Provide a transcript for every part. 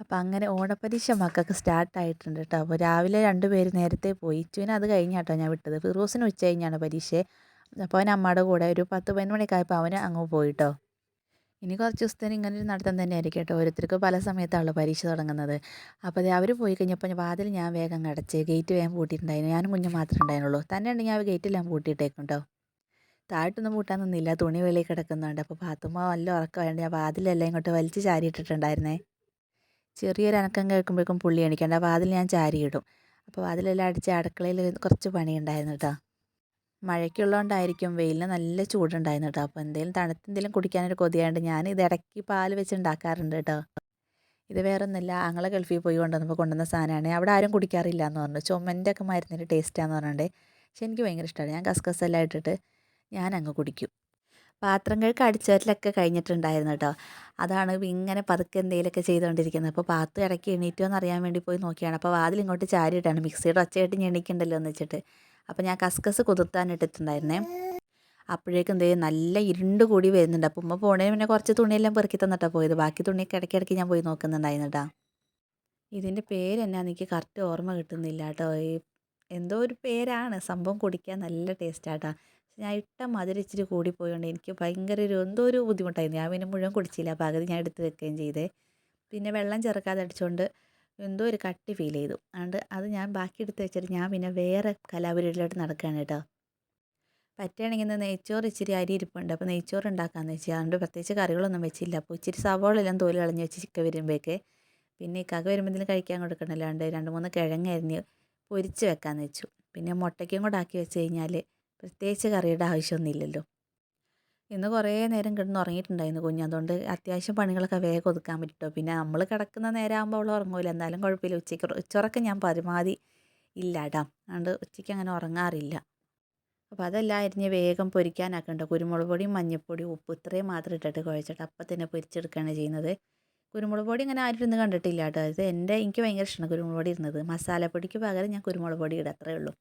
അപ്പം അങ്ങനെ ഓണപ്പരീക്ഷ മക്കൾക്ക് സ്റ്റാർട്ടായിട്ടുണ്ട് കേട്ടോ അപ്പോൾ രാവിലെ രണ്ട് പേര് നേരത്തെ പോയി. ഇച്ചുവിനെ അത് കഴിഞ്ഞാട്ടോ ഞാൻ വിട്ടത്. ഫിറോസിന് ഉച്ച കഴിഞ്ഞാണ് പരീക്ഷ. അപ്പോൾ അവൻ അമ്മയുടെ കൂടെ ഒരു പത്ത് പതിനൊന്ന് മണിയൊക്കെ ആയപ്പോൾ അവന് അങ്ങ് പോയിട്ടോ ഇനി കുറച്ച് ദിവസത്തേന് ഇങ്ങനെ ഒരു നടത്തം തന്നെ ആയിരിക്കും കേട്ടോ ഓരോരുത്തർക്ക് പല സമയത്താണല്ലോ പരീക്ഷ തുടങ്ങുന്നത്. അപ്പോൾ അത് അവർ പോയി കഴിഞ്ഞപ്പോൾ വാതിൽ ഞാൻ വേഗം അടച്ച് ഗേറ്റ് വേഗം പൂട്ടിയിട്ടുണ്ടായിരുന്നു. ഞാനും കുഞ്ഞും മാത്രമേ ഉണ്ടായിരുന്നുള്ളൂ. തന്നെ ഉണ്ടെങ്കിൽ ഞാൻ ഗേറ്റെല്ലാം പൂട്ടിയിട്ടേക്കുണ്ടോ താഴ്ത്തൊന്നും പൂട്ടാൻ നിന്നില്ല. തുണി വെളിയിൽ കിടക്കുന്നുണ്ട്. അപ്പോൾ പാത്തുമ്മ വല്ല ഉറക്കമായിട്ട് ഞാൻ വാതിലെല്ലാം ഇങ്ങോട്ട് വലിച്ച് ചാരിയിട്ടിട്ടുണ്ടായിരുന്നേ. ചെറിയൊരു അനക്കം കേൾക്കുമ്പോഴേക്കും പുള്ളി അപ്പോൾ അതിൽ ഞാൻ ചാരിയിടും. അപ്പോൾ അതിലെല്ലാം അടിച്ച് അടുക്കളയിൽ കുറച്ച് പണിയുണ്ടായിരുന്നു കേട്ടോ. മഴയ്ക്കുള്ളതുകൊണ്ടായിരിക്കും വെയിലിന് നല്ല ചൂടുണ്ടായിരുന്നു കേട്ടോ. അപ്പോൾ എന്തെങ്കിലും തണുത്ത് എന്തെങ്കിലും കുടിക്കാനൊരു കൊതിയായതുകൊണ്ട് ഞാൻ ഇത് ഇടയ്ക്ക് പാൽ വെച്ച് ഉണ്ടാക്കാറുണ്ട് കേട്ടോ. ഇത് വേറെ ഒന്നുമില്ല അങ്ങളെ ഗൾഫിൽ പോയി കൊണ്ടുവന്നപ്പോൾ കൊണ്ടുവന്ന സാധനമാണ്. അവിടെ ആരും കുടിക്കാറില്ല എന്ന് പറഞ്ഞു. ചുമന്റെ ഒക്കെ മരുന്നിന്റെ ടേസ്റ്റാന്ന് പറഞ്ഞിട്ട് പക്ഷെ എനിക്ക് ഭയങ്കര ഇഷ്ടമാണ് ഞാൻ കസ്കസെല്ലാം ഇട്ടിട്ട് ഞാൻ അങ്ങ് കുടിക്കും. പാത്രം കഴുക്ക് അടിച്ചവരിലൊക്കെ കഴിഞ്ഞിട്ടുണ്ടായിരുന്നു കേട്ടോ. അതാണ് ഇങ്ങനെ പതുക്കെ എന്തെങ്കിലുമൊക്കെ ചെയ്തുകൊണ്ടിരിക്കുന്നത്. അപ്പോൾ പാത്ത് ഇടയ്ക്ക് എണീറ്റോ എന്ന് അറിയാൻ വേണ്ടി പോയി നോക്കിയാണ്. അപ്പോൾ വാതിൽ ഇങ്ങോട്ട് ചാരിയിട്ടാണ് മിക്സിയുടെ ഒച്ചയായിട്ട് എണീക്കണ്ടല്ലോ എന്ന് വെച്ചിട്ട്. അപ്പോൾ ഞാൻ കസ്കസ് കുതിർത്താൻ ഇട്ടിട്ടുണ്ടായിരുന്നേ അപ്പോഴേക്കും എന്തേ നല്ല ഇരുണ്ട് കൂടി വരുന്നുണ്ട്. അപ്പോൾ ഉമ്മ പോണേന് പിന്നെ കുറച്ച് തുണിയെല്ലാം പെറുക്കി തന്നിട്ടാണ് പോയത്. ബാക്കി തുണിയൊക്കെ ഇടയ്ക്കിടയ്ക്ക് ഞാൻ പോയി നോക്കുന്നുണ്ടായിരുന്നു കേട്ടോ. ഇതിന്റെ പേര് എന്നാ എനിക്ക് കറക്റ്റ് ഓർമ്മ കിട്ടുന്നില്ല കേട്ടോ. ഈ എന്തോ ഒരു പേരാണ്. സംഭവം കുടിക്കാൻ നല്ല ടേസ്റ്റാട്ടോ ഞാൻ ഇട്ട മധുരം ഇച്ചിരി കൂടിപ്പോയതുകൊണ്ട് എനിക്ക് ഭയങ്കര ഒരു എന്തോ ഒരു ബുദ്ധിമുട്ടായിരുന്നു. ഞാൻ പിന്നെ മുഴുവൻ കുടിച്ചില്ല. പകുതി ഞാൻ എടുത്ത് വെക്കുകയും ചെയ്തേ. പിന്നെ വെള്ളം ചേർക്കാതെ അടിച്ചുകൊണ്ട് എന്തോ ഒരു കട്ടി ഫീൽ ചെയ്തു. അതുകൊണ്ട് അത് ഞാൻ ബാക്കി എടുത്ത് വെച്ചിട്ട് ഞാൻ പിന്നെ വേറെ കലാപരിപാടിയിലോട്ട് നടക്കുകയാണ് കേട്ടോ. പറ്റുകയാണെങ്കിൽ ഇന്ന് നെയ്ച്ചോറ് ഇച്ചിരി അരി ഇരിപ്പുണ്ട്. അപ്പോൾ നെയ്ച്ചോറ് ഉണ്ടാക്കാമെന്ന് വെച്ചാൽ അതുകൊണ്ട് പ്രത്യേകിച്ച് കറികളൊന്നും വെച്ചില്ല. അപ്പോൾ ഇച്ചിരി സവോളെല്ലാം തോൽ കളഞ്ഞ് വെച്ച് ചിക്കൻ വരുമ്പോഴേക്ക് പിന്നെ ഈ കക വരുമ്പോൾ കഴിക്കാൻ കൊടുക്കണമല്ലാണ്ട് രണ്ട് മൂന്ന് കിഴങ്ങരിഞ്ഞ് പൊരിച്ച് വെക്കാമെന്ന് വെച്ചു. പിന്നെ മുട്ടയ്ക്കും കൂടെ ആക്കി വെച്ച് കഴിഞ്ഞാൽ പ്രത്യേകിച്ച് കറിയുടെ ആവശ്യമൊന്നുമില്ലല്ലോ. ഇന്ന് കുറേ നേരം കിടന്ന് ഉറങ്ങിയിട്ടുണ്ടായിരുന്നു കുഞ്ഞ്. അതുകൊണ്ട് അത്യാവശ്യം പണികളൊക്കെ വേഗം ഒതുക്കാൻ പറ്റിട്ടോ. പിന്നെ നമ്മൾ കിടക്കുന്ന നേരമാകുമ്പോൾ അവൾ ഉറങ്ങൂല. എന്നാലും കുഴപ്പമില്ല. ഉച്ചയ്ക്ക് ഉച്ചുറക്കം ഞാൻ പരമാവധി ഇല്ലാടാം അതുകൊണ്ട് ഉച്ചയ്ക്ക് അങ്ങനെ ഉറങ്ങാറില്ല. അപ്പോൾ അതെല്ലാം അരിഞ്ഞ് വേഗം പൊരിക്കാനാക്കണ്ട. കുരുമുളക് പൊടിയും മഞ്ഞൾപ്പൊടിയും ഉപ്പ് ഇത്രയും മാത്രം ഇട്ടിട്ട് കുഴച്ചിട്ട് അപ്പം തന്നെ പൊരിച്ചെടുക്കുകയാണ് ചെയ്യുന്നത്. കുരുമുളക് പൊടി അങ്ങനെ ആരും ഇരുന്ന് കണ്ടിട്ടില്ല കേട്ടോ. ഇത് എന്റെ എനിക്ക് ഭയങ്കര ഇഷ്ടമാണ് കുരുമുളക് പൊടി ഇരുന്നത് മസാലപ്പൊടിക്ക് പകരം ഞാൻ കുരുമുളക് പൊടി അത്രേ ഉള്ളൂ.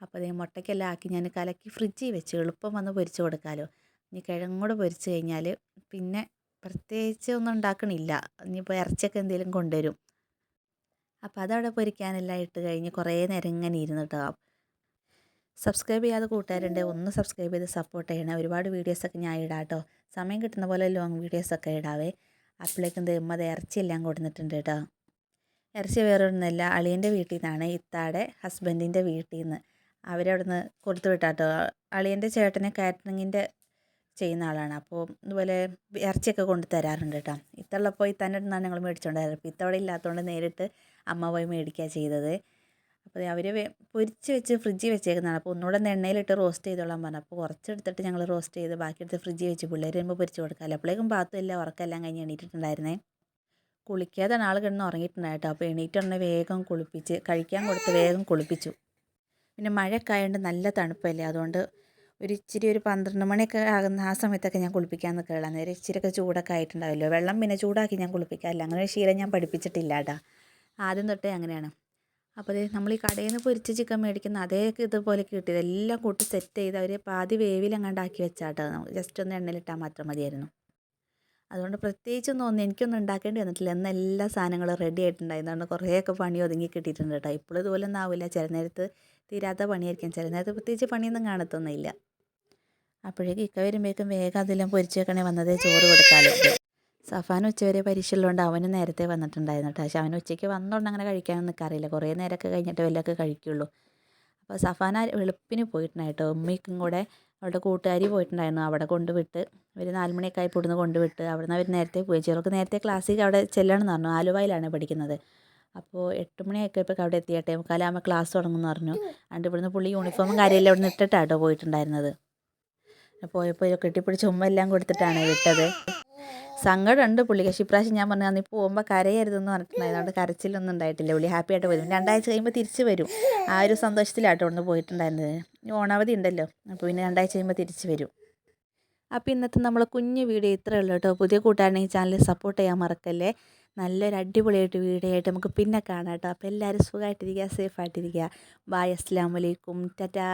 അപ്പോൾ അതേ മുട്ടയ്ക്കെല്ലാം ആക്കി ഞാൻ കലക്കി ഫ്രിഡ്ജിൽ വെച്ച്. എളുപ്പം വന്ന് പൊരിച്ച് കൊടുക്കാമല്ലോ ഇനി കിഴങ്ങൂടെ പൊരിച്ച് കഴിഞ്ഞാൽ പിന്നെ പ്രത്യേകിച്ച് ഒന്നും ഉണ്ടാക്കണില്ല. ഇനിയിപ്പോൾ ഇറച്ചിയൊക്കെ എന്തെങ്കിലും കൊണ്ടുവരും. അപ്പോൾ അതവിടെ പൊരിക്കാനെല്ലാം ഇട്ട് കഴിഞ്ഞ് കുറേ നേരം ഇങ്ങനെ ഇരുന്ന് കേട്ടോ സബ്സ്ക്രൈബ് ചെയ്യാതെ കൂട്ടുകാരുണ്ട് ഒന്ന് സബ്സ്ക്രൈബ് ചെയ്ത് സപ്പോർട്ട് ചെയ്യണേ. ഒരുപാട് വീഡിയോസൊക്കെ ഞാൻ ഇടാം കേട്ടോ സമയം കിട്ടുന്ന പോലെ ലോങ് വീഡിയോസൊക്കെ ഇടാവേ. അപ്പോഴേക്കും ദമ്മത് ഇറച്ചിയെല്ലാം കൊടുത്തിട്ടുണ്ട് കേട്ടോ ഇറച്ചി വേറെ ഒന്നുമല്ല അളിയന്റെ വീട്ടിൽ നിന്നാണ് ഇത്താടെ ഹസ്ബൻഡിന്റെ വീട്ടിൽ നിന്ന് അവരവിടുന്ന് കൊടുത്തു വിട്ടാട്ടോ. അളിയന്റെ ചേട്ടന് കാറ്ററിങ്ങിന്റെ ചെയ്യുന്ന ആളാണ്. അപ്പോൾ ഇതുപോലെ ഇറച്ചിയൊക്കെ കൊണ്ട് തരാറുണ്ട് കേട്ടോ. ഇത്തള്ളപ്പോൾ ഇത്തന്നെ നിന്നാണ് ഞങ്ങൾ മേടിച്ചുകൊണ്ടായിരുന്നത് അപ്പോൾ ഇത്തവണ ഇല്ലാത്തതുകൊണ്ട് നേരിട്ട് അമ്മ പോയി മേടിക്കുക ചെയ്തത്. അപ്പോൾ അവർ പൊരിച്ച് വെച്ച് ഫ്രിഡ്ജിൽ വെച്ചേക്കുന്നതാണ്. അപ്പോൾ ഒന്നുകൂടെ എണ്ണയിലിട്ട് റോസ്റ്റ് ചെയ്തോളാൻ പറഞ്ഞു. അപ്പോൾ കുറച്ച് എടുത്തിട്ട് ഞങ്ങൾ റോസ്റ്റ് ചെയ്ത് ബാക്കി എടുത്ത് ഫ്രിഡ്ജിൽ വെച്ച് പിള്ളേർ വരുമ്പോൾ പൊരിച്ച് കൊടുക്കാമല്ലോ. അപ്പോഴേക്കും പാത്തും എല്ലാം ഉറക്കെല്ലാം കഴിഞ്ഞ് എണീറ്റിട്ടുണ്ടായിരുന്നേ. കുളിക്കാതെ ആൾ കിടന്ന് ഉറങ്ങിയിട്ടുണ്ടായിട്ടോ. അപ്പോൾ എണീറ്റുടനെ വേഗം കുളിപ്പിച്ച് കഴിക്കാൻ കൊടുത്ത് വേഗം കുളിപ്പിച്ചു. പിന്നെ മഴയൊക്കെ ആയതുകൊണ്ട് നല്ല തണുപ്പല്ലേ? അതുകൊണ്ട് ഒരു ഇച്ചിരി ഒരു പന്ത്രണ്ട് മണിയൊക്കെ ആകുന്ന ആ സമയത്തൊക്കെ ഞാൻ കുളിപ്പിക്കാൻ നിൽക്കുകയുള്ളൂ അന്നേരം ഇച്ചിരിയൊക്കെ ചൂടൊക്കെ ആയിട്ടുണ്ടാവില്ലോ. വെള്ളം പിന്നെ ചൂടാക്കി ഞാൻ കുളിപ്പിക്കാറില്ല. അങ്ങനെ ഒരു ശീലം ഞാൻ പഠിപ്പിച്ചിട്ടില്ല കേട്ടാ. ആദ്യം തൊട്ടേ അങ്ങനെയാണ്. അപ്പോൾ അത് നമ്മൾ ഈ കടയിൽ നിന്ന് പൊരിച്ച ചിക്കൻ മേടിക്കുന്ന അതേ ഇതുപോലെ കിട്ടിയത്. എല്ലാം കൂട്ടി സെറ്റ് ചെയ്ത് അവർ പാതി വേവിലങ്ങാണ്ടാക്കി വെച്ചാട്ടോ. ജസ്റ്റ് ഒന്ന് എണ്ണയിലിട്ടാൽ മാത്രം മതിയായിരുന്നു. അതുകൊണ്ട് പ്രത്യേകിച്ചൊന്നും ഒന്നും എനിക്കൊന്നും ഉണ്ടാക്കേണ്ടി വന്നിട്ടില്ല. എന്നാൽ എല്ലാ സാധനങ്ങളും റെഡി ആയിട്ടുണ്ടായിരുന്നു. അതുകൊണ്ട് കുറേയൊക്കെ പണി ഒതുങ്ങി കിട്ടിയിട്ടുണ്ട് കേട്ടോ. ഇപ്പോഴും ഇതുപോലെ ഒന്നും ആവില്ല ചില നേരത്ത് തീരാത്ത പണിയായിരിക്കും ചില നേരത്തെ പ്രത്യേകിച്ച് പണിയൊന്നും കാണത്തൊന്നുമില്ല. അപ്പോഴേക്കും ഇക്ക വരുമ്പോഴേക്കും വേഗം അതെല്ലാം പൊരിച്ചു വെക്കണേ വന്നതേ ചോറ് കൊടുക്കാമല്ലോ സഫാൻ ഉച്ചവരെ പരീക്ഷ ഉള്ളതുകൊണ്ട് അവന് നേരത്തെ വന്നിട്ടുണ്ടായിരുന്നു കേട്ടോ. പക്ഷെ അവൻ ഉച്ചയ്ക്ക് വന്നതുകൊണ്ട് അങ്ങനെ കഴിക്കാനൊന്നും നിൽക്കാറില്ല കുറേ നേരമൊക്കെ കഴിഞ്ഞിട്ട് വല്ലതൊക്കെ കഴിക്കുള്ളൂ. അപ്പോൾ സഫാന വെളുപ്പിന് പോയിട്ടുണ്ടായിട്ടോ ഉമ്മയ്ക്കും കൂടെ അവളുടെ കൂട്ടുകാരി പോയിട്ടുണ്ടായിരുന്നു അവിടെ കൊണ്ടുവിട്ട്. ഒരു നാലുമണിയൊക്കെ ആയി പൊടുന്ന് കൊണ്ടുവിട്ട് അവിടുന്ന് അവർ നേരത്തെ പോയി. ചെറുക്ക് നേരത്തെ ക്ലാസ്സിൽ അവിടെ ചെല്ലണം എന്ന് പറഞ്ഞു. ആലുവയിലാണ് പഠിക്കുന്നത്. അപ്പോൾ എട്ട് മണിയൊക്കെ ഇപ്പോൾ അവിടെ എത്തിയട്ടെ. മുക്കാലാകുമ്പോൾ ക്ലാസ് തുടങ്ങുമെന്ന് പറഞ്ഞു. അതുകൊണ്ട് ഇവിടുന്ന് പുള്ളി യൂണിഫോമും കാര്യമെല്ലാം ഇവിടെ നിന്ന് ഇട്ടിട്ടാട്ടോ പോയിട്ടുണ്ടായിരുന്നത്. പോയപ്പോൾ കെട്ടിപ്പിടിച്ച് ഉമ്മ എല്ലാം കൊടുത്തിട്ടാണ് വിട്ടത്. സങ്കടമുണ്ട് പുള്ളി. പക്ഷേ ഇപ്രാവശ്യം ഞാൻ പറഞ്ഞു നീ പോകുമ്പോൾ കരയരുതെന്ന് പറഞ്ഞിട്ടുണ്ടായിരുന്നു. അതുകൊണ്ട് കരച്ചിലൊന്നും ഉണ്ടായിട്ടില്ല. പുള്ളി ഹാപ്പി ആയിട്ട് പോയി. രണ്ടാഴ്ച കഴിയുമ്പോൾ തിരിച്ച് വരും. ആ ഒരു സന്തോഷത്തിലാട്ടോ ഒന്ന് പോയിട്ടുണ്ടായിരുന്നത്. ഓണാവധി ഉണ്ടല്ലോ. അപ്പോൾ പിന്നെ രണ്ടാഴ്ച കഴിയുമ്പോൾ തിരിച്ച് വരും. അപ്പോൾ ഇന്നത്തെ നമ്മൾ കുഞ്ഞു വീഡിയോ ഇത്രയേ ഉള്ളൂ കേട്ടോ. പുതിയ കൂട്ടുകാരനെ ചാനൽ സപ്പോർട്ട് ചെയ്യാൻ മറക്കല്ലേ? നല്ലൊരു അടിപൊളിയായിട്ട് വീഡിയോ ആയിട്ട് നമുക്ക് പിന്നെ കാണാം കേട്ടോ. അപ്പോൾ എല്ലാവരും സുഖമായിട്ടിരിക്കുക സേഫായിട്ടിരിക്കുക. ബായ് അസ്സാം വലൈക്കും ടാറ്റാ